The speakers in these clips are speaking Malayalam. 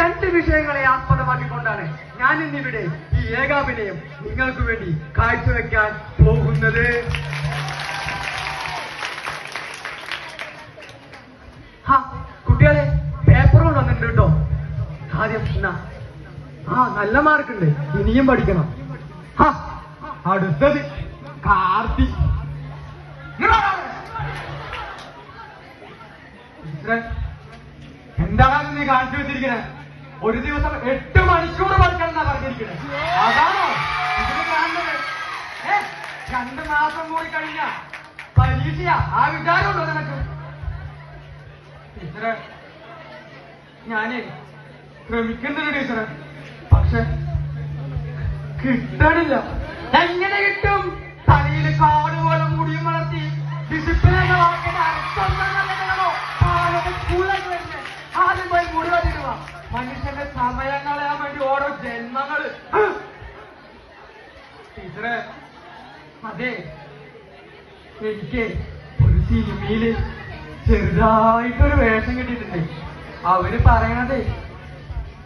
രണ്ട് വിഷയങ്ങളെ ആസ്പദമാക്കിക്കൊണ്ടാണ് ഞാൻ ഇന്നിവിടെ ഈ ഏകാഭിനയം നിങ്ങൾക്ക് വേണ്ടി കാഴ്ചവെക്കാൻ പോകുന്നത്. കുട്ടികളെ പേപ്പർ കൊണ്ടുവന്നിട്ടുണ്ട് കേട്ടോ. ആദ്യം ആ നല്ല മാർക്കുണ്ട്. ഇനിയും പഠിക്കണം. അടുത്തത് കാർത്തി. എന്താണ് നീ കാണിച്ചു വെച്ചിരിക്കണേ? ഒരു ദിവസം എട്ട് മണിക്കൂർ പഠിക്കണം എന്നാ പറഞ്ഞിരിക്കണേ. അതാണോ? കാണുന്നത് രണ്ട് മാസം കൂടി കഴിഞ്ഞ പരീക്ഷയാ. ആ വിചാരമുണ്ടോ നിനക്ക്? ടീച്ചറെ ഞാനേ ശ്രമിക്കുന്നുണ്ട് ടീച്ചറെ. പക്ഷെ കിട്ടണില്ല. എങ്ങനെ കിട്ടും? തലയിൽ കാട് പോലെ അതെ. എനിക്ക് ഒരു സിനിമയിൽ ചെറുതായിട്ടൊരു വേഷം കിട്ടിയിട്ടുണ്ട്. അവർ പറയണത്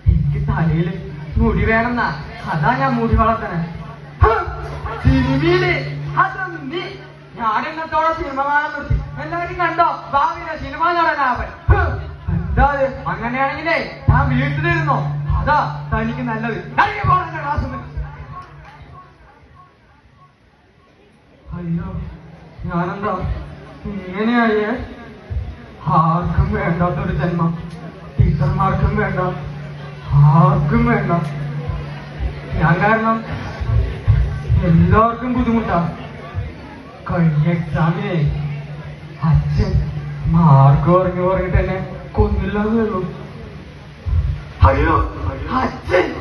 എനിക്ക് തലയിൽ മുടി വേണമെന്നാ. അതാ ഞാൻ മുടി വളർത്തണേ! സിനിമയിൽ ഞാൻ എന്നത്തോടെ സിനിമ കാണാൻ നിർത്തി. എല്ലാവരും കണ്ടോ? ഭാവിയിലെ സിനിമ നടനാവൻ! എന്താ? അങ്ങനെയാണെങ്കിലേ ഞാൻ വീട്ടിലിരുന്നോ? അതാ തനിക്ക് നല്ലത്. പോകണം പോണം അയ്യോ ഞാനെന്താ ഇങ്ങനെയായേ? ആർക്കും വേണ്ടാത്തൊരു ജന്മം. ടീച്ചർമാർക്കും വേണ്ട. ആർക്കും വേണ്ട. ഞാൻ കാരണം എല്ലാവർക്കും ബുദ്ധിമുട്ടാ. കഴിഞ്ഞ എക്സാമിനെ അച്ഛൻ മാർക്ക് പറഞ്ഞു പറഞ്ഞിട്ട് തന്നെ കൊന്നില്ലെന്നേ ഉള്ളൂ. അയ്യോ. അച്ഛൻ!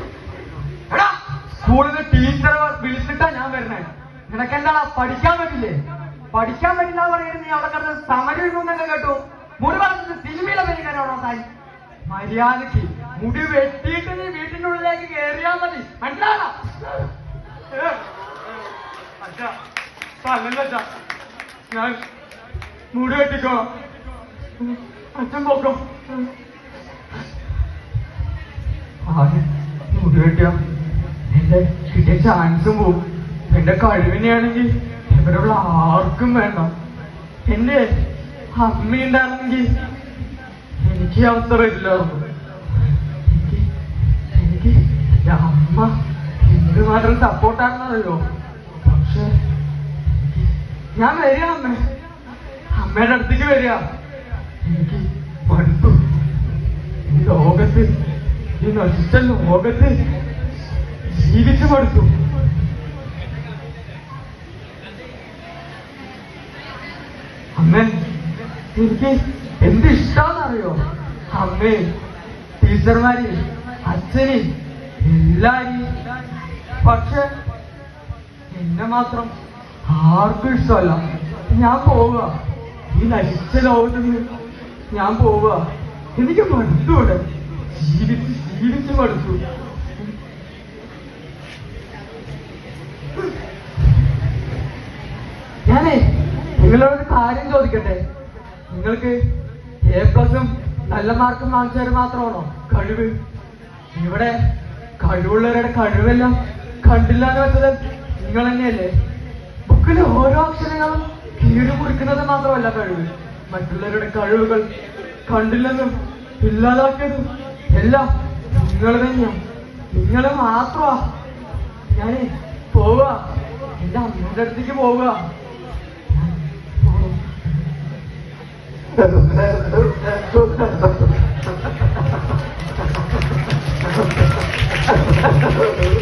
സ്കൂളിൽ ടീച്ചറെ വിളിച്ചിട്ടാ ഞാൻ വരണേ നിനക്കെന്താടാ പഠിക്കാൻ പറ്റില്ലേ? പഠിക്കാൻ പറ്റില്ല പറയുന്നത് നീ അവിടെ കിടന്ന് സമരം ഇടുന്നൊക്കെ കേട്ടു. മുടി പറഞ്ഞത് സിനിമയിലെ പരിക്കാനാണോ തായി മര്യാദയ്ക്ക് മുടി വെട്ടിയിട്ട് നീ വീട്ടിന്റെ ഉള്ളിലേക്ക് കയറിയാൽ മതി. ഞാൻ മുടി വെട്ടിക്കോ. അച്ഛൻ പോക്കോ. ആദ്യം മുടി വെട്ടിയ? എന്റെ കിട്ടിയ ചാൻസും പോവും. എന്റെ കഴിവിനെയാണെങ്കിൽ ഇവരുള്ള ആർക്കും വേണ്ട. എന്റെ അമ്മയുണ്ടാണെങ്കിൽ എനിക്ക് അവസരം ഇല്ല എനിക്ക് എന്റെ അമ്മ എന്തുമാത്രം സപ്പോർട്ടാണെന്നറിയോ പക്ഷെ ഞാൻ വരിക അമ്മ. അമ്മയുടെ അടുത്തേക്ക് വരിക. എനിക്ക് മടുത്തു ഈ ലോകത്ത് ഈ നശിച്ച ലോകത്ത് ജീവിച്ചു മടുത്തു അമ്മൻ എനിക്ക് എന്ത് ഇഷ്ടാന്നറിയോ? അമ്മേ ടീച്ചർമാര് അച്ഛന് എല്ലാരും പക്ഷെ എന്നെ മാത്രം ആർക്കും ഇഷ്ടമല്ല. ഞാൻ പോവുക. ഈ നശിച്ച ലോകത്തിന് ഞാൻ പോവുക. എനിക്ക് മടുത്തൂടെ ജീവിച്ച് ജീവിച്ച് മടുത്തു ഞാനേ നിങ്ങളോട് കാര്യം ചോദിക്കട്ടെ? നിങ്ങൾക്ക് എ പ്ലസും നല്ല മാർക്കും വാങ്ങിച്ചവർ മാത്രമാണോ? കഴിവ്. ഇവിടെ കഴിവുള്ളവരുടെ കഴിവെല്ലാം കണ്ടില്ല എന്ന് വെച്ചത് നിങ്ങൾ തന്നെയല്ലേ? ബുക്കിലെ ഓരോ അക്ഷരങ്ങളും കീറി കുറിക്കുന്നത് മാത്രമല്ല കഴിവ്. മറ്റുള്ളവരുടെ കഴിവുകൾ കണ്ടില്ലെന്നും ഇല്ലാതാക്കിയതും എല്ലാം നിങ്ങൾ തന്നെയാണ്. നിങ്ങൾ മാത്രമാ. ഞാനേ പോവുക. എന്റെ അമ്മയുടെ അടുത്തേക്ക് പോവുക. Thank you.